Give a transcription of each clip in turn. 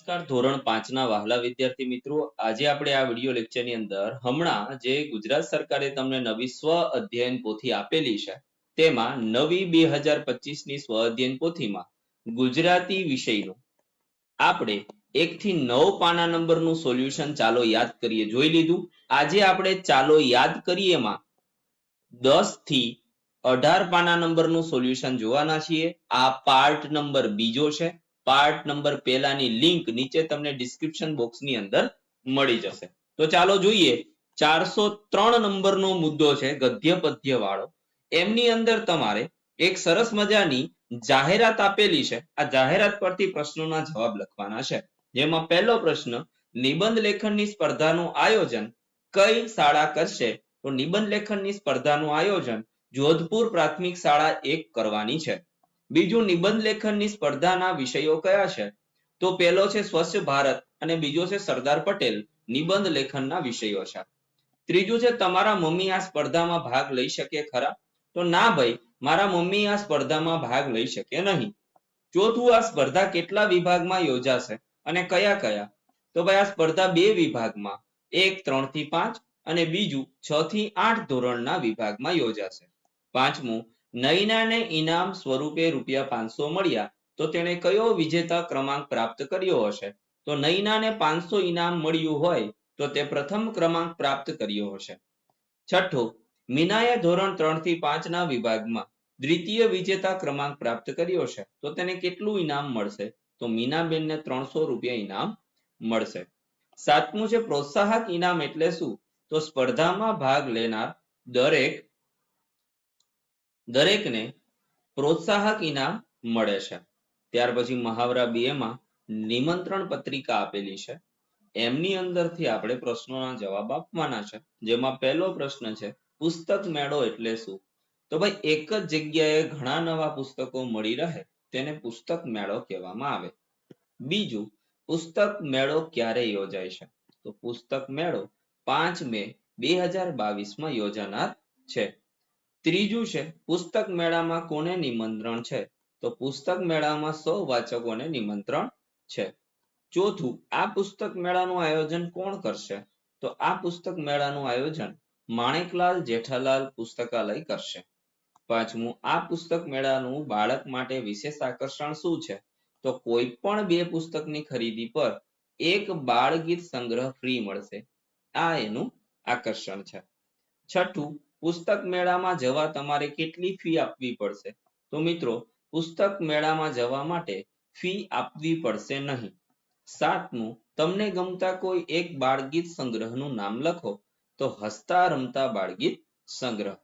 નમસ્કાર, ધોરણ પાંચના વહાલા વિદ્યાર્થી મિત્રો. આજે આપણે આ વીડિયો લેક્ચરની અંદર હમણાં જે ગુજરાત સરકારે તમને નવી સ્વ અધ્યયન પોથી આપેલી છે, તેમાં નવી બે હજાર પચીસની સ્વ અધ્યયન પોથીમાં ગુજરાતી વિષયનું આપણે એક થી નવ પાના નંબરનું સોલ્યુશન ચાલો યાદ કરીએ, જોઈ લીધું? આજે આપણે ચાલો યાદ કરીએમાં દસથી અઢાર પાના નંબરનું સોલ્યુશન જોવાના છીએ. આ પાર્ટ નંબર બીજો છે. પાર્ટ નંબર પહેલાની લિંક નીચે તમને ડિસ્ક્રિપ્શન બોક્સની અંદર મળી જશે. તો ચાલો જોઈએ, ચારસો ત્રણ નંબરનો મુદ્દો છે ગદ્ય પદ્ય વાળો એમની અંદર તમારે એક સરસ મજાની જાહેરાત આપેલી છે. આ જાહેરાત પરથી પ્રશ્નોના જવાબ લખવાના છે. જેમાં પહેલો પ્રશ્ન, નિબંધ લેખનની સ્પર્ધાનું આયોજન કઈ શાળા કરશે? તો નિબંધ લેખનની સ્પર્ધાનું આયોજન જોધપુર પ્રાથમિક શાળા એક કરવાની છે. બીજું નિબંધ લેખનની સ્પર્ધાના વિષયો કયા છે? તો પહેલો છે સ્વચ્છ ભારત અને બીજો છે સરદાર પટેલ નિબંધ લેખનના વિષયો છે. ત્રીજું છે તમારા મમ્મી આ સ્પર્ધામાં ભાગ લઈ શકે ખરા? તો ના ભાઈ, મારા મમ્મી આ સ્પર્ધામાં ભાગ લઈ શકે નહીં. ચોથું, આ સ્પર્ધા કેટલા વિભાગમાં યોજાશે અને કયા કયા? તો ભાઈ આ સ્પર્ધા બે વિભાગમાં, એક ત્રણથી પાંચ અને બીજું છ થી આઠ ધોરણના વિભાગમાં યોજાશે. પાંચમું નયનાને ઇનામ સ્વરૂપે રૂપિયા પાંચસો મળ્યા તો તેણે કયો વિજેતા ક્રમાંક પ્રાપ્ત કર્યો હશે? તો નયનાને પાંચસો ઇનામ મળ્યું હોય તો તે પ્રથમ ક્રમાંક પ્રાપ્ત કર્યો હશે. છઠ્ઠું, મીનાએ ધોરણ ત્રણથી પાંચ ના વિભાગમાં દ્વિતીય વિજેતા ક્રમાંક પ્રાપ્ત કર્યો છે. તો તેને કેટલું ઇનામ મળશે? તો મીનાબેનને ત્રણસો રૂપિયા ઇનામ મળશે. સાતમું છે, પ્રોત્સાહક ઇનામ એટલે શું? તો સ્પર્ધામાં ભાગ લેનાર દરેક દરેકને પ્રોત્સાહક ઇનામ મળે છે. ત્યાર પછી મહાવરા બે માં નિમંત્રણ પત્રિકા આપેલી છે. એમની અંદરથી આપણે પ્રશ્નોના જવાબ આપવાના છે. જેમાં પહેલો પ્રશ્ન છે, પુસ્તક મેળો એટલે શું? તો ભાઈ, એક જ જગ્યાએ ઘણા નવા પુસ્તકો મળી રહે, તેને પુસ્તક મેળો કહેવામાં આવે. બીજું, પુસ્તક મેળો ક્યારે યોજાય છે? તો પુસ્તક મેળો પાંચ મે બે હજાર બાવીસમાં યોજાનાર છે. ત્રીજું છે, પુસ્તક મેળામાં કોને નિમંત્રણ છે? તો પુસ્તક મેળામાં સૌ વાચકોને નિમંત્રણ છે. ચોથું, આ પુસ્તક મેળાનું આયોજન કોણ કરશે? તો આ પુસ્તક મેળાનું આયોજન માણેકલાલ જેઠાલાલ પુસ્તકાલય કરશે. પાંચમું, આ પુસ્તક મેળાનું બાળક માટે વિશેષ આકર્ષણ શું છે? તો કોઈ પણ બે પુસ્તકની ખરીદી પર એક બાળ ગીત સંગ્રહ ફ્રી મળશે. આ એનું આકર્ષણ છે. છઠ્ઠું પુસ્તક મેળામાં જવા તમારે કેટલી ફી આપવી પડશે? તો મિત્રો, પુસ્તક મેળામાં જવા માટે ફી આપવી પડશે નહીં. સાતમું, તમને ગમતા કોઈ એક બાળગીત સંગ્રહનું નામ લખો. તો હસતા રમતા બાળગીત સંગ્રહ.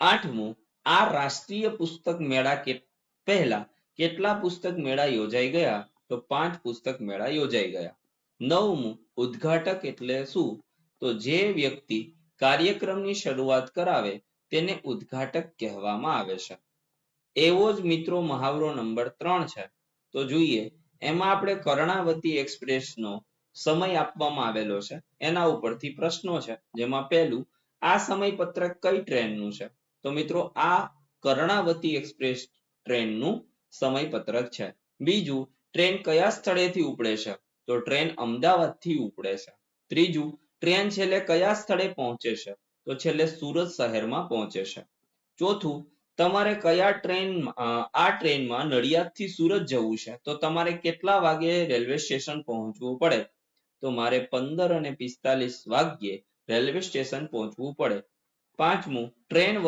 આઠમું, આ રાષ્ટ્રીય પુસ્તક મેળા કે, પહેલા કેટલા પુસ્તક મેળા યોજાઈ ગયા? તો પાંચ પુસ્તક મેળા યોજાઈ ગયા. નવમું, ઉદ્ઘાટક એટલે શું? તો જે વ્યક્તિ કાર્યક્રમની શરૂઆત કરાવે તેને ઉદ્ઘાટક કહેવામાં આવે છે. એવો જ મિત્રો મહાવરો નંબર ત્રણ છે. તો જોઈએ, એમાં આપણે કર્ણાવતી એક્સપ્રેસનો સમય આપવામાં આવેલો છે. એના ઉપરથી પ્રશ્નો છે. જેમાં પહેલું, આ સમયપત્રક કઈ ટ્રેનનું છે? તો મિત્રો, આ કર્ણાવતી એક્સપ્રેસ ટ્રેનનું સમયપત્રક છે. બીજું, ટ્રેન કયા સ્થળેથી ઉપડે છે? તો ટ્રેન અમદાવાદથી ઉપડે છે. ત્રીજું ટ્રેન છેલ્લે કયા સ્થળે પહોંચે છે? તો છેલ્લે સુરત શહેરમાં પહોંચે છે. ચોથું, તમારે કયા ટ્રેન આ ટ્રેનમાં નડિયાદથી સુરત જવું છે? તો તમારે કેટલા વાગે રેલવે સ્ટેશન પહોંચવું પડે? તો મારે પંદર અને પિસ્તાલીસ વાગ્યે રેલવે સ્ટેશન પહોંચવું પડે. પાંચમું, ટ્રેન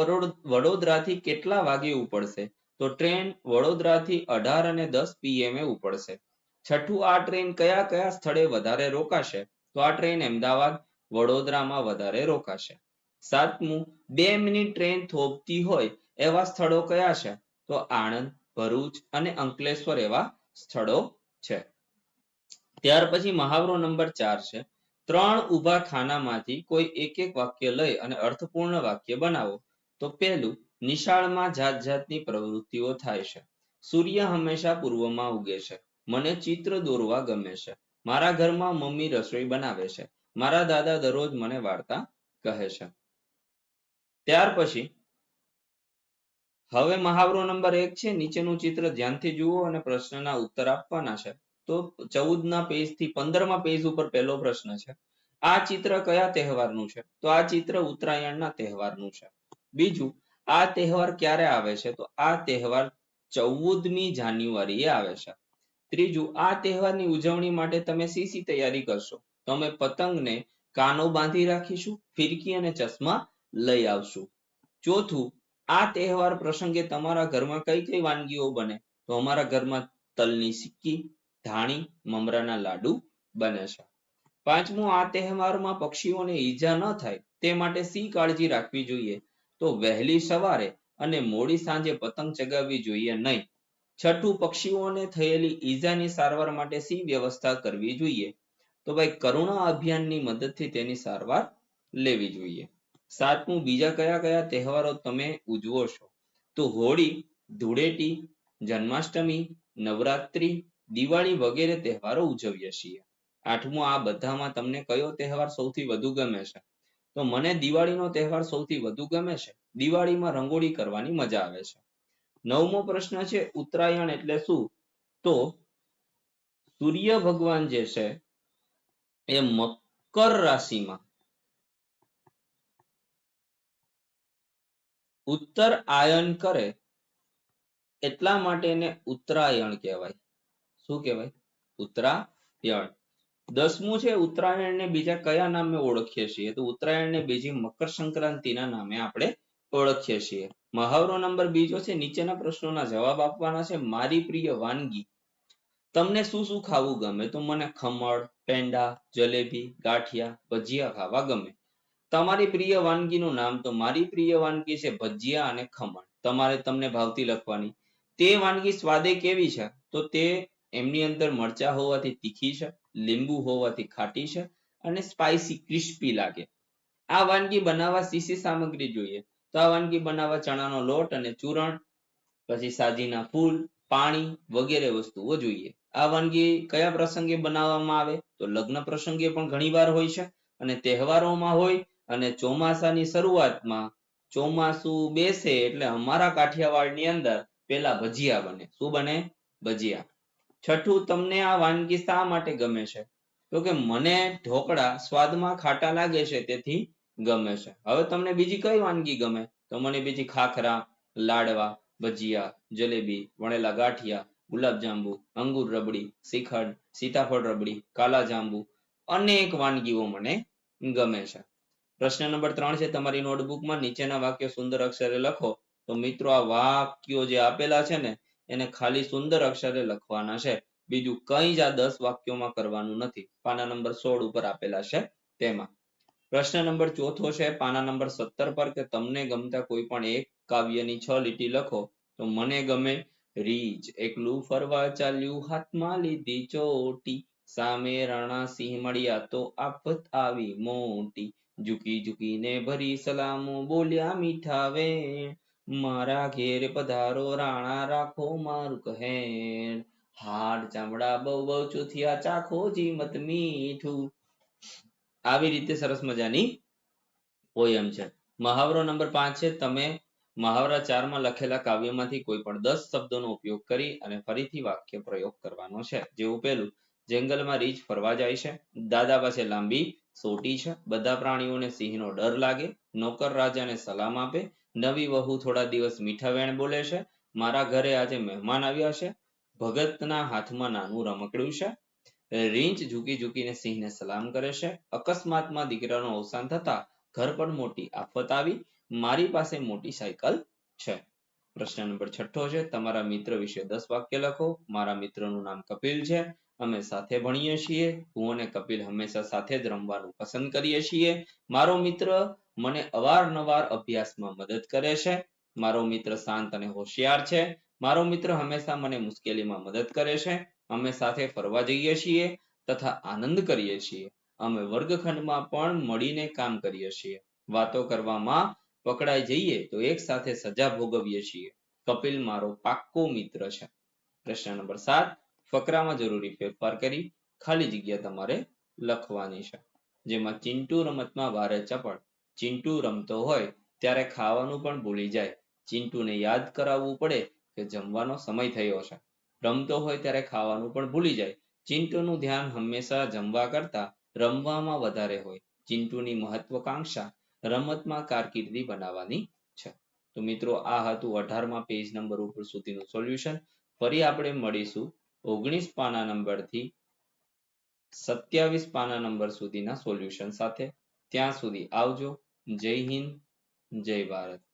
વડોદરાથી કેટલા વાગે ઉપડશે? તો ટ્રેન વડોદરાથી અઢાર અને દસ પીએમએ ઉપડશે. છઠ્ઠું, આ ટ્રેન કયા કયા સ્થળે વધારે રોકાશે? તો આ ટ્રેન અમદાવાદ વડોદરામાં વધારે રોકાશે. સાતમું, બે મિનિટ ટ્રેન થોભતી હોય એવા સ્થળો કયા છે? તો આણંદ, ભરૂચ અને અંકલેશ્વર એવા સ્થળો છે. ત્યાર પછી મહાવરો નંબર ચાર છે. ત્રણ ઊભા ખાનામાંથી કોઈ એક એક વાક્ય લઈ અને અર્થપૂર્ણ વાક્ય બનાવો. તો પહેલું, નિશાળમાં જાત જાતની પ્રવૃત્તિઓ થાય છે. સૂર્ય હંમેશા પૂર્વમાં ઉગે છે. મને ચિત્ર દોરવા ગમે છે. મારા ઘરમાં મમ્મી રસોઈ બનાવે છે. મારા દાદા દરરોજ મને વાર્તા કહે છે. ત્યાર પછી હવે મહાવરો નંબર એક છે. નીચેનું ચિત્ર ધ્યાનથી જુઓ અને પ્રશ્નના ઉત્તર આપવાના છે. તો ચૌદ ના પેજથી પંદરમાં પેજ ઉપર પહેલો પ્રશ્ન છે. આ ચિત્ર કયા તહેવારનું છે? તો આ ચિત્ર ઉત્તરાયણના તહેવારનું છે. બીજું, આ તહેવાર ક્યારે આવે છે? તો આ તહેવાર ચૌદમી જાન્યુઆરીએ આવે છે. ત્રીજું, આ તહેવારની ઉજવણી માટે તમે શી તૈયારી કરશો? તો અમે પતંગને કાનો બાંધી રાખીશું, ફિરકી અને ચશ્મા લઈ આવશું. ચોથું, આ તહેવાર પ્રસંગે તમારા ઘરમાં કઈ કઈ વાનગીઓ બને? તો અમારા ઘરમાં તલની સિક્કી, ધાણી, મમરાના લાડુ બને છે. પાંચમું, આ તહેવારમાં પક્ષીઓને ઈજા ન થાય, તે માટે સી કાળજી રાખવી જોઈએ? તો વહેલી સવારે અને મોડી સાંજે પતંગ ચગાવવી જોઈએ નહીં. છઠ્ઠું પક્ષીઓને થયેલી ઈજાની સારવાર માટે શી વ્યવસ્થા કરવી જોઈએ? તો ભાઈ કરુણા અભિયાનની મદદથી તેની સારવાર લેવી જોઈએ. સાતમું, બીજા કયા કયા તહેવારો તમે ઉજવો છો? તો હોળી, ધૂળેટી, જન્માષ્ટમી, નવરાત્રી, દિવાળી વગેરે તહેવારો ઉજવીએ છીએ. આઠમું, આ બધામાં તમને કયો તહેવાર સૌથી વધુ ગમે છે? તો મને દિવાળીનો તહેવાર સૌથી વધુ ગમે છે. દિવાળીમાં રંગોળી કરવાની મજા આવે છે. નવમો પ્રશ્ન છે ઉત્તરાયણ એટલે શું? તો સૂર્ય ભગવાન જે છે એ મકર રાશિમાં ઉત્તર આયન કરે એટલા માટે એને ઉત્તરાયણ કહેવાય. શું કહેવાય? ઉત્તરાયણ. દસમું છે ઉત્તરાયણને બીજા કયા નામે ઓળખીએ છીએ? તો ઉત્તરાયણને બીજી મકર સંક્રાંતિના નામે આપણે ઓળખીએ છીએ. મહાવરો નંબર બીજો છે, નીચેના પ્રશ્નોના જવાબ આપવાના છે, મારી પ્રિય વાનગી, તમને શું શું ખાવું ગમે? તો મને ખમણ, પેંડા, જલેબી, ગાંઠિયા, ભજીયા ખાવા ગમે. તમારી પ્રિય વાનગીનું નામ તો મારી પ્રિય વાનગી છે, ભજીયા અને ખમણ. તમારે તમને ભાવતી લખવાની. તે વાનગી સ્વાદે કેવી છે? તો તે એમની અંદર મરચા હોવાથી તીખી છે, લીંબુ હોવાથી ખાટી છે અને સ્પાઇસી ક્રિસ્પી લાગે. આ વાનગી બનાવવા સીસી સામગ્રી જોઈએ? તો આ વાનગી બનાવવા ચણાનો લોટ અને ચૂરણ, પછી સાજીના ફૂલ, પાણી વગેરે વસ્તુઓ જોઈએ. આ વાનગી કયા પ્રસંગે બનાવવામાં આવે? તો લગ્ન પ્રસંગે પણ ઘણીવાર હોય છે અને તહેવારોમાં હોય અને ચોમાસાની શરૂઆતમાં ચોમાસું બેસે એટલે અમારા કાઠિયાવાડની અંદર પેલા ભજીયા બને. શું બને? ભજીયા. છઠ્ઠું, તમને આ વાનગી શા માટે ગમે છે? તો કે મને ઢોકળા સ્વાદમાં ખાટા લાગે છે તેથી ગમે છે. હવે તમને બીજી કઈ વાનગી ગમે? તો મને બીજી ખાખરા, લાડવા, ભજીયા, જલેબી, વણેલા ગાંઠિયા, ગુલાબજાંબુ, અંગુર રબડી, શ્રીખંડ, સીતાફળ રબડી, કાલા જાંબુ અનેક વાનગીઓ મને ગમે છે. પ્રશ્ન નંબર ત્રણ છે, તમારી નોટબુકમાં નીચેના વાક્યો સુંદર અક્ષરે લખો. તો મિત્રો, આ વાક્યો જે આપેલા છે ને, એને ખાલી સુંદર અક્ષરે લખવાના છે. બીજું કંઈ જ આ દસ વાક્યોમાં કરવાનું નથી. પાના નંબર સોળ ઉપર આપેલા છે તેમાં. પ્રશ્ન નંબર ચોથો છે, પાના નંબર સત્તર પર કે તમને ગમતા કોઈ પણ એક કાવ્યની છ લીટી લખો. તો મને ગમે રીચ એકલું ફરવા ચાલ્યું, હાથમાં લીધી ચોટી. સામે રાણા સિંહ મળ્યા તો આફત આવી મોટી. ઝૂકી ઝૂકીને ભરી સલામો બોલ્યા, મીઠા વેણ, મારા ઘેર પધારો, રાણા રાખો મારું કહેણ. હાડ ચામડા બહુ બહુ ચોથિયા ચાખો, જીમત મીઠું. આવી રીતે સરસ મજાની પોયમ છે. મહાવરો નંબર પાંચ છે. તમે મહાવરા ચારમાં લખેલા કાવ્યમાંથી કોઈ પણ દસ શબ્દોનો ઉપયોગ કરી અને ફરીથી વાક્ય પ્રયોગ કરવાનો છે. જેવું પેલું જંગલમાં રીંછ ફરવા જાય છે. દાદા પાસે લાંબી સોટી છે. બધા પ્રાણીઓને સિંહનો ડર લાગે. નોકર રાજાને સલામ આપે. નવી વહુ થોડા દિવસ મીઠા વેણ બોલે છે. મારા ઘરે આજે મહેમાન આવ્યા છે. ભગતના હાથમાં નાનું રમકડું છે. રીંછ ઝૂકી ઝૂકીને સિંહને સલામ કરે છે. અકસ્માતમાં દીકરાનું અવસાન થતા ઘર પર મોટી આફત આવી. મારી પાસે મોટી સાયકલ છે. પ્રશ્ન નંબર છઠ્ઠો છે, તમારા મિત્ર વિશે દસ વાક્ય લખો. મારા મિત્રનું નામ કપિલ છે. અમે સાથે ભણીએ છીએ. હું અને કપિલ હંમેશા સાથે જ રમવાનું પસંદ કરીએ છીએ. મારો મિત્ર મને અવારનવાર અભ્યાસમાં મદદ કરે છે. મારો મિત્ર શાંત અને હોશિયાર છે. મારો મિત્ર હંમેશા મને મુશ્કેલીમાં મદદ કરે છે. અમે સાથે ફરવા જઈએ છીએ તથા આનંદ કરીએ છીએ. અમે વર્ગખંડમાં પણ મળીને કામ કરીએ છીએ. વાતો કરવામાં પકડાઈ જઈએ તો એક સાથે સજા ભોગવીએ છીએ. કપિલ મારો પાક્કો મિત્ર છે. પ્રશ્ન નંબર સાત, ફકરામાં જરૂરી ફેરફાર કરી ખાલી જગ્યા તમારે લખવાની છે. જેમાં ચિંટુ રમતમાં ભારે ચપળ. ચિંટુ રમતો હોય ત્યારે ખાવાનું પણ ભૂલી જાય. ચિંટુને યાદ કરાવવું પડે કે જમવાનો સમય થયો છે. રમતો હોય ત્યારે ખાવાનું પણ ભૂલી જાય. ચિંટુનું ધ્યાન હંમેશા જમવા કરતા રમવામાં વધારે હોય. ચિંટુની મહત્વકાંક્ષા રમતમાં કારકિર્દી બનાવવાની છે. તો મિત્રો, આ હતું અઢારમાં પેજ નંબર ઉપર સુધીનું સોલ્યુશન. ફરી આપણે મળીશું ઓગણીસ પાના નંબરથી સત્યાવીસ પાના નંબર સુધીના સોલ્યુશન સાથે. ત્યાં સુધી આવજો. જય હિન્દ, જય ભારત.